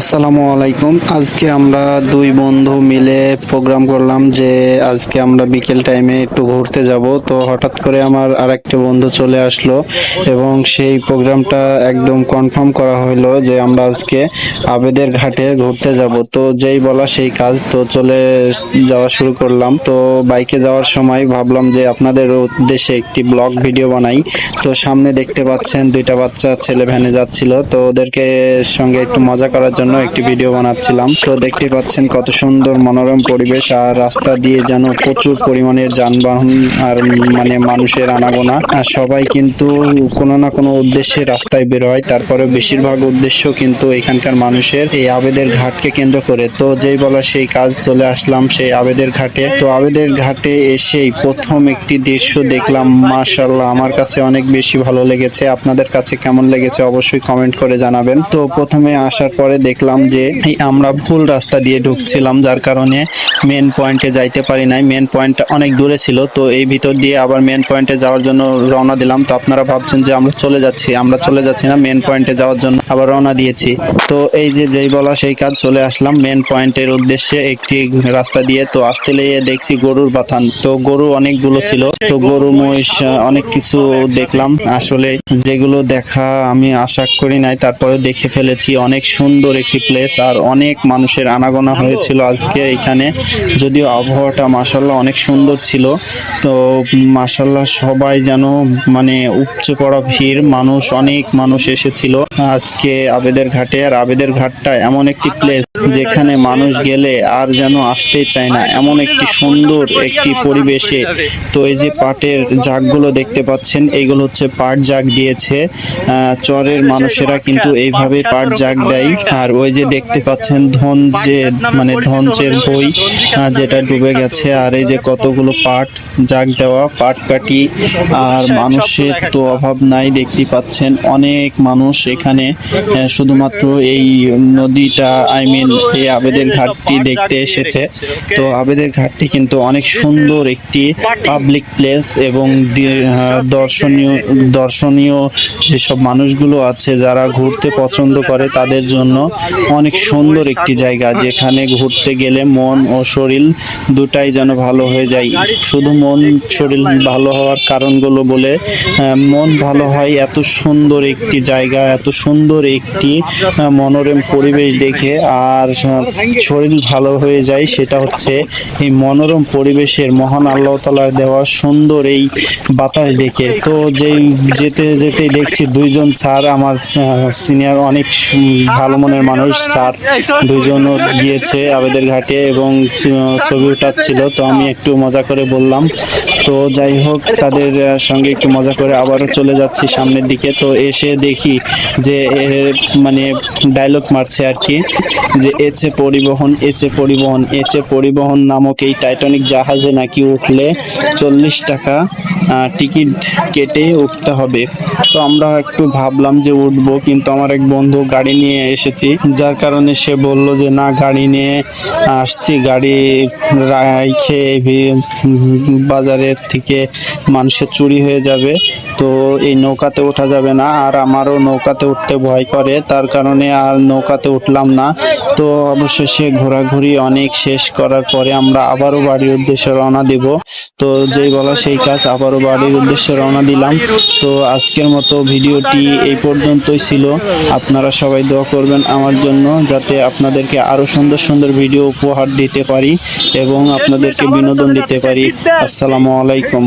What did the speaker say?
আসসালামু আলাইকুম। আজকে আমরা দুই বন্ধু মিলে প্রোগ্রাম করলাম যে আজকে আমরা বিকেল টাইমে একটু ঘুরতে যাব। তো হঠাৎ করে আমার আরেকটা বন্ধু চলে আসলো এবং সেই প্রোগ্রামটা একদম কনফার্ম করা হলো যে আমরা আজকে আবেদের ঘাটে ঘুরতে যাব। তো যেই বলা সেই কাজ, তো চলে যাওয়া শুরু করলাম। তো বাইকে যাওয়ার সময় ভাবলাম যে আপনাদের উদ্দেশ্যে একটি ব্লগ ভিডিও বানাই। তো সামনে দেখতে পাচ্ছেন দুইটা বাচ্চা ছেলে ভ্যানে যাচ্ছিল। তো ওদেরকে সঙ্গে একটু মজা করার জন্য একটি ভিডিও বানাচ্ছিলাম। তো দেখতে পাচ্ছেন কত সুন্দর মনোরম পরিবেশ আর রাস্তা দিয়ে যেন প্রচুর পরিমাণের যানবাহন আর মানে মানুষের আনাগোনা। আর সবাই কিন্তু কোনো না কোনো উদ্দেশ্যে রাস্তায় বের হয়। তারপরে বেশিরভাগ উদ্দেশ্য কিন্তু এখানকার মানুষের এই আবেদের ঘাটকে কেন্দ্র করে। তো যেই বলা সেই কাজ চলে আসলাম সেই আবেদের ঘাটে। তো আবেদের ঘাটে এসেই প্রথম একটি দৃশ্য দেখলাম। মাশাল্লাহ আমার কাছে অনেক বেশি ভালো লেগেছে। আপনাদের কাছে কেমন লেগেছে অবশ্যই কমেন্ট করে জানাবেন। তো প্রথমে আসার পরে দেখলাম যে আমরা ভুল রাস্তা দিয়ে ঢুকছিলাম, যার কারণে মেন পয়েন্টে যাইতে পারি নাই। মেন পয়েন্টটা অনেক দূরে ছিল, তো এই ভিতর দিয়ে আবার মেন পয়েন্টে যাওয়ার জন্য রওনা দিলাম। তো আপনারা ভাবছেন যে আমরা চলে যাচ্ছি, আমরা চলে যাচ্ছি না মেন পয়েন্টে যাওয়ার জন্য আবার রওনা দিয়েছি। তো এই যে যেই বলা সেই কাজ চলে আসলাম। মেন পয়েন্টের উদ্দেশ্যে একটি রাস্তা দিয়ে, তো আসতে লেগে দেখছি গরুর বাথান। তো গরু অনেকগুলো ছিল, তো গরু, মহিষ, অনেক কিছু দেখলাম। আসলে যেগুলো দেখা আমি আশা করি নাই তারপরে দেখে ফেলেছি, অনেক সুন্দর একটি প্লেস আর অনেক মানুষের আনাগোনা হয়েছিল আজকে এখানে। যদিও আবহাওয়াটা মাসাল্লাহ অনেক সুন্দর ছিল। তো মাসাল্লাহ সবাই যেন মানে উপচে পড়া ভিড়, মানুষ, অনেক মানুষ এসেছিল আজকে আবেদের ঘাটে। আর আবেদের ঘাটটা এমন একটি প্লেস যেখানে মানুষ গেলে আর যেন আসতেই চায় না। এমন একটি সুন্দর একটি পরিবেশে। তো এই যে পাটের জাগগুলো দেখতে পাচ্ছেন এইগুলো হচ্ছে পাট জাগ দিয়েছে। চরের মানুষেরা কিন্তু এইভাবে পাট জাগ দেয়। আর ওই যে দেখতে পাচ্ছেন ধনজের মানে ধনচের বই যেটা ডুবে গেছে আর এই যে কতগুলো পাট জাগ দেওয়া পাট কাটি আর মানুষের তো অভাব নাই দেখতে পাচ্ছেন অনেক মানুষ এখানে শুধুমাত্র এই নদীটা আই মিন এই আবেদের ঘাটটি দেখতে এসেছে। তো আবেদের ঘাটটি কিন্তু অনেক সুন্দর একটি পাবলিক প্লেস এবং দর্শনীয় দর্শনীয় যেসব মানুষগুলো আছে যারা ঘুরতে পছন্দ করে তাদের জন্য অনেক সুন্দর একটি জায়গা যেখানে ঘুরতে গেলে মন ও শরীর দুটাই যেন ভালো হয়ে যায়। শুধু মন শরীর ভালো হওয়ার কারণগুলো বলে মন ভালো হয় এত সুন্দর একটি জায়গা এত সুন্দর একটি মনোরম পরিবেশ দেখে। আর শরীর ভালো হয়ে যায় সেটা হচ্ছে এই মনোরম পরিবেশের মহান আল্লাহ তালার দেওয়া সুন্দর এই বাতাস দেখে। তো যেই যেতে যেতে দেখছি দুইজন স্যার আমার সিনিয়র অনেক ভালো মনের মানুষ স্যার দুজনও গিয়েছে আবেদের ঘাটে এবং ছবি উঠাচ্ছিল। তো আমি একটু মজা করে বললাম তো যাই হোক, তাদের সঙ্গে একটু মজা করে আবারও চলে যাচ্ছি সামনের দিকে। তো এসে দেখি যে মানে ডায়লগ মারছে আর কি, যে এছে পরিবহন এছে পরিবহন এছে পরিবহন নামক এই টাইটানিক জাহাজে নাকি উঠলে চল্লিশ টাকা টিকিট কেটে উঠতে হবে। তো আমরা একটু ভাবলাম যে উঠবো, কিন্তু আমার এক বন্ধু গাড়ি নিয়ে এসেছি। যার কারণে সে বলল যে, না, গাড়ি নিয়ে আসছি। গাড়ি রাইখে বাজারের থেকে মানুষের চুরি হয়ে যাবে, তো এই নৌকাতে ওঠা যাবে না। আর আমারও নৌকাতে উঠতে ভয় করে, তার কারণে আর নৌকাতে উঠলাম না। তো অবশেষে ঘোরাঘুরি অনেক শেষ করার পরে আমরা আবারও বাড়ির উদ্দেশ্যে রওনা দেব। তো যেই বলা সেই কাজ, আবারও বাড়ির উদ্দেশ্যে রওনা দিলাম। তো আজকের মতো ভিডিওটি এই পর্যন্তই ছিল। আপনারা সবাই দোয়া করবেন আমার জন্য, যাতে আপনাদেরকে আরও সুন্দর সুন্দর ভিডিও উপহার দিতে পারি এবং আপনাদেরকে বিনোদন দিতে পারি। আসসালামু আলাইকুম।